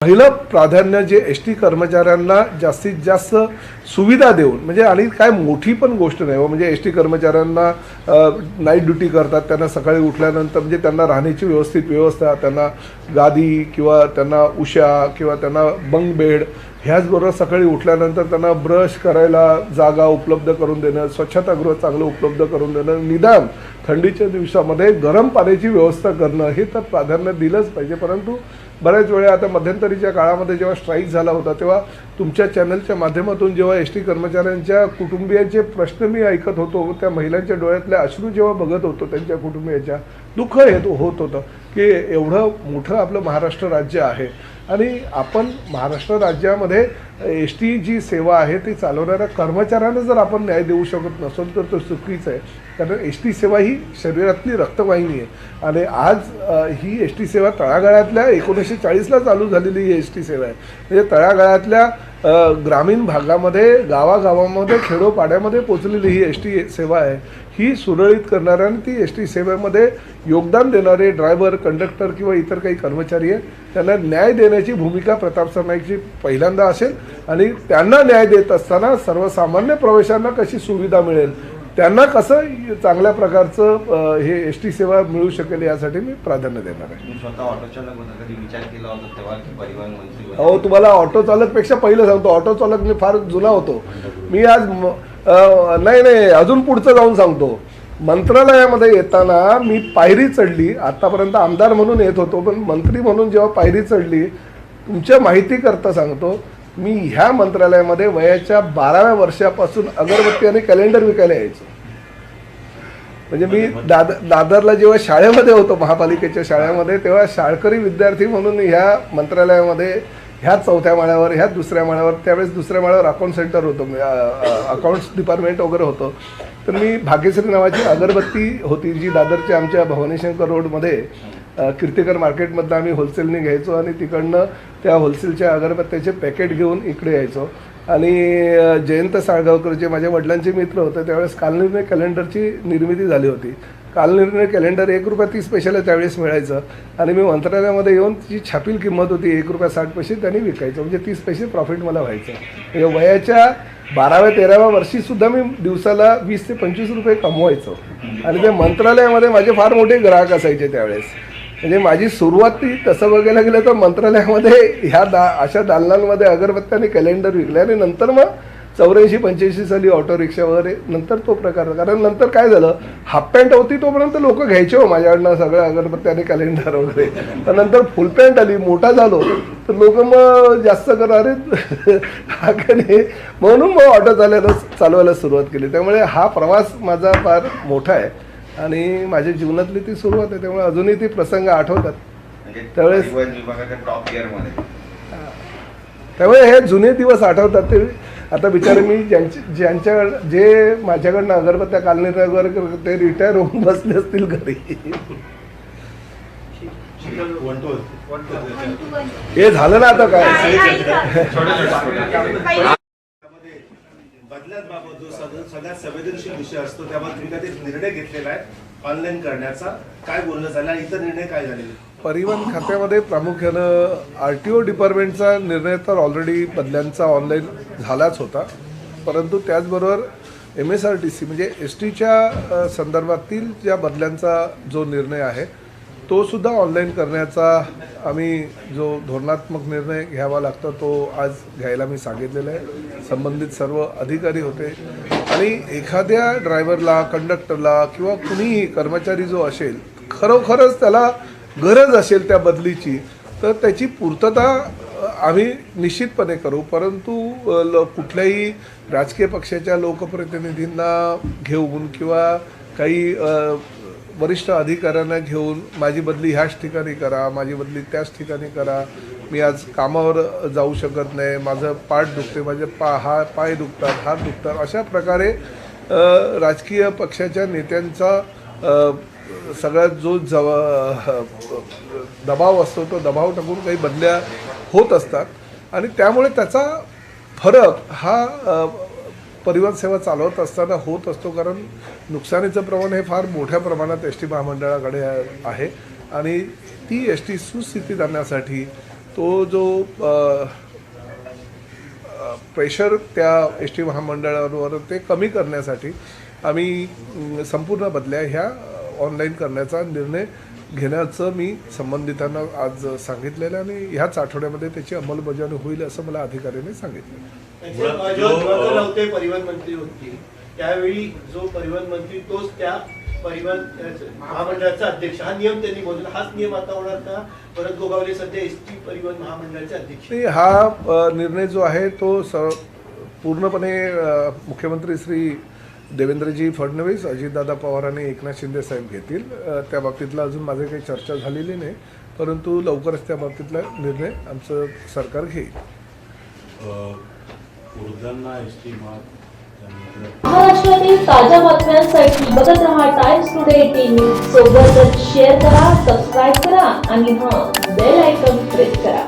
पहिलं प्राधान्य जे एस टी कर्मचाऱ्यांना जास्तीत जास्त सुविधा देऊन म्हणजे आणि काय मोठी पण गोष्ट नाही हो म्हणजे एस टी कर्मचाऱ्यांना नाईट ड्युटी करतात त्यांना सकाळी उठल्यानंतर म्हणजे त्यांना राहण्याची व्यवस्थित व्यवस्था त्यांना गादी किंवा त्यांना उशा किंवा त्यांना बंग बेड ह्याचबरोबर सकाळी उठल्यानंतर त्यांना ब्रश करायला जागा उपलब्ध करून देणं स्वच्छतागृह चांगलं उपलब्ध करून देणं निदान थंडीच्या दिवसामध्ये गरम पाण्याची व्यवस्था करणं हे तर प्राधान्य दिलंच पाहिजे परंतु बऱ्याच वेळा आता मध्यंतरीच्या काळामध्ये जेव्हा स्ट्राईक झाला होता तेव्हा तुमच्या चॅनलच्या माध्यमातून जेव्हा एस टी कर्मचाऱ्यांच्या कुटुंबियांचे प्रश्न मी ऐकत होतो त्या महिलांच्या डोळ्यातले अश्रू जेव्हा बघत होतो त्यांच्या कुटुंबियांच्या दुःख येत होत होतं की एवढं मोठं आपलं महाराष्ट्र राज्य आहे. आणि आपण महाराष्ट्र राज्यामध्ये एस टी जी सेवा आहे ती चालवणाऱ्या कर्मचाऱ्यांना जर आपण न्याय देऊ शकत नसेल तर तो चुकीचं आहे. कारण एस टी सेवा ही शरीरातली रक्तवाहिनी आहे. आणि आज ही एस टी सेवा तळागाळातल्या एकोणीसशे चाळीसला चालू झालेली ही एस टी सेवा आहे. म्हणजे तळागाळातल्या ग्रामीण भागामध्ये गावागावामध्ये खेडोपाड्यामध्ये पोचलेली ही एस टी सेवा आहे. ही सुरळीत करणाऱ्या आणि ती एस टी सेवेमध्ये योगदान देणारे ड्रायव्हर कंडक्टर किंवा इतर काही कर्मचारी आहेत त्यांना न्याय देण्याची भूमिका प्रताप सरनाईकची पहिल्यांदा असेल आणि त्यांना न्याय देत असताना सर्वसामान्य प्रवेशांना कशी सुविधा मिळेल? त्यांना कसं चांगल्या प्रकारचं हे एस टी सेवा मिळू शकेल यासाठी मी प्राधान्य देणार आहे. अहो तुम्हाला ऑटो चालकपेक्षा पहिलं सांगतो ऑटो चालक मी फार जुना होतो. मी आज नाही नाही अजून पुढचं जाऊन सांगतो. मंत्रालयामध्ये येताना मी पायरी चढली आतापर्यंत आमदार म्हणून येत होतो पण मंत्री म्हणून जेव्हा पायरी चढली तुमच्या माहितीकरता सांगतो मी ह्या मंत्रालयामध्ये वयाच्या बाराव्या वर्षापासून अगरबत्ती आणि कॅलेंडर विकायला यायचो. म्हणजे मी दाद दादरला जेव्हा शाळेमध्ये होतो महापालिकेच्या शाळेमध्ये तेव्हा शाळकरी विद्यार्थी म्हणून ह्या मंत्रालयामध्ये ह्या चौथ्या माळ्यावर ह्या दुसऱ्या माळ्यावर त्यावेळेस दुसऱ्या माळ्यावर अकाउंट सेंटर होतं. अकाउंट्स डिपार्टमेंट वगैरे होतं. तर मी भाग्यश्री नावाची अगरबत्ती होती जी दादरच्या आमच्या भवानीशंकर रोडमध्ये कीर्तिकर मार्केटमधनं आम्ही होलसेलने घ्यायचो आणि तिकडनं त्या होलसेलच्या अगरबत्त्याचे पॅकेट घेऊन इकडे यायचो. आणि जयंत साळगावकर जे माझ्या वडिलांचे मित्र होते त्यावेळेस कालनिर्णय कॅलेंडरची निर्मिती झाली होती. कालनिर्णय कॅलेंडर एक रुपया तीस पैशाला त्यावेळेस मिळायचं. आणि मी मंत्रालयामध्ये येऊन जी छापील किंमत होती एक रुपया साठ पैसे त्यांनी विकायचं. म्हणजे तीस पैसे प्रॉफिट मला व्हायचं. म्हणजे वयाच्या बाराव्या तेराव्या वर्षीसुद्धा मी दिवसाला वीस ते पंचवीस रुपये कमवायचो. आणि त्या मंत्रालयामध्ये माझे फार मोठे ग्राहक असायचे त्यावेळेस. म्हणजे माझी सुरुवात ती तसं बघायला गेलं तर मंत्रालयामध्ये ह्या दा अशा दालनांमध्ये अगरबत्त्या आणि कॅलेंडर विकले आणि नंतर मग चौऱ्याऐंशी पंच्याऐंशी साली ऑटो रिक्षा वगैरे नंतर तो प्रकार कारण नंतर काय झालं? हाफ पॅन्ट होती तोपर्यंत लोक घ्यायचे हो माझ्याकडनं सगळं अगरबत्त्या आणि कॅलेंडर वगैरे. तर नंतर फुल पॅन्ट आली मोठा झालो. तर लोक मग जास्त करणारे म्हणून मग ऑटो चालायला चालवायला सुरुवात केली. त्यामुळे हा प्रवास माझा फार मोठा आहे. आणि माझ्या जीवनातली ती सुरुवात आहे त्यामुळे अजूनही ती प्रसंग आठवतात म्हणजे त्यावेळेस- त्यामुळे हे जुने दिवस आठवतात ते आता बिचारे मी ज्यांच्या ज्यांच्या जे माझ्याकडनं अगरबत्त्या कालनिर्णय वगैरे ते रिटायर होऊन बसले असतील घरी हे झालं ना आता काय बदल्यांबाबत जो सगळ्यात संवेदनशील विषय असतो त्याबाबत तुम्ही काही निर्णय घेतलेला आहे ऑनलाईन करण्याचा? काय बोलणं झालं आणि इतर निर्णय काय झालेले परिवहन खात्यामध्ये प्रामुख्यानं आर टी ओ डिपार्टमेंटचा निर्णय तर ऑलरेडी बदल्यांचा ऑनलाईन झालाच होता. परंतु त्याचबरोबर M S R T C म्हणजे एस टीच्या संदर्भातील ज्या बदल्यांचा जो निर्णय आहे तो सुद्धा ऑनलाईन करण्याचा आम्ही जो धोरणात्मक निर्णय घ्यावा लागतो तो आज घ्यायला मी सांगितलेला आहे. संबंधित सर्व अधिकारी होते. आणि एखाद्या ड्रायव्हरला कंडक्टरला किंवा कुणीही कर्मचारी जो असेल खरोखरच त्याला गरज असेल त्या बदलीची तर त्याची पूर्तता आम्ही निश्चितपणे करू. परंतु ल कुठल्याही राजकीय पक्षाच्या लोकप्रतिनिधींना घेऊन किंवा काही वरिष्ठ अधिकाऱ्यांना घेऊन माझी बदली ह्याच ठिकाणी करा माझी बदली त्याच ठिकाणी करा. मी आज कामावर जाऊ शकत नाही. माझं पाठ दुखते माझे पा हा पाय दुखतात हात दुखतात. अशा प्रकारे राजकीय पक्षाच्या नेत्यांचा सगळ्यात जो जव दबाव असतो तो दबाव टाकून काही बदल्या होत असतात. आणि त्यामुळे त्याचा फरक हा परिवहन सेवा चालवत असताना होत असतो कारण नुकसानीचं प्रमाण हे फार मोठ्या प्रमाणात एस टी महामंडळाकडे आहे. आणि ती एस टी सुस्थितीत आणण्यासाठी तो जो प्रेशर त्या एस टी महामंडळावर ते कमी करण्यासाठी आम्ही संपूर्ण बदल्या ह्या ऑनलाईन करण्याचा निर्णय घेण्याचं मी संबंधितांना आज सांगितलेलं आहे आणि ह्याच आठवड्यामध्ये त्याची अंमलबजावणी होईल असं मला अधिकाऱ्याने सांगितलं. परिवहन मंत्री होते. त्यावेळी जो परिवहन मंत्री तोच त्या परिवहन महामंडळाचा अध्यक्ष. हा नियम त्यांनी बोलला. हाच नियम आता होणार का? परत गोगावले सध्या एस टी परिवहन महामंडळाचे अध्यक्ष हा निर्णय जो आहे तो स पूर्णपणे मुख्यमंत्री श्री देवेंद्रजी फडणवीस अजितदादा पवार आणि एकनाथ शिंदे साहेब घेतील. त्या बाबतीतला अजून माझी काही चर्चा झालेली नाही परंतु लवकरच त्या बाबतीतला निर्णय आमचं सरकार घेईल. महाराष्ट्रातील ताज्या बातम्यांसाठी बघत रहा टाइम्स टुडे टीव्ही सोबतच शेअर करा सबस्क्राईब करा आणि हां बेल आयकॉन प्रेस करा.